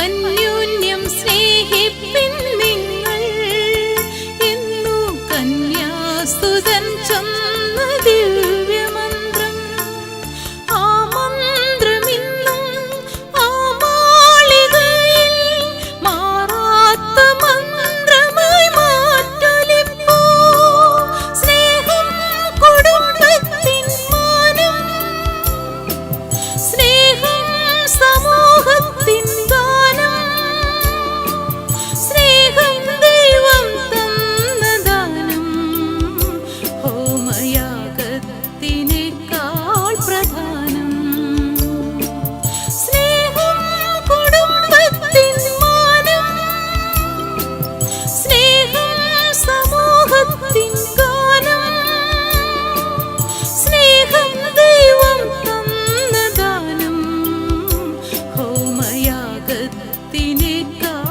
അന്യോന്യം സ്നേഹിപ്പിൻ നിങ്ങൾ. എന്നു കന്യാസുതൻ ചൊന്ന 你的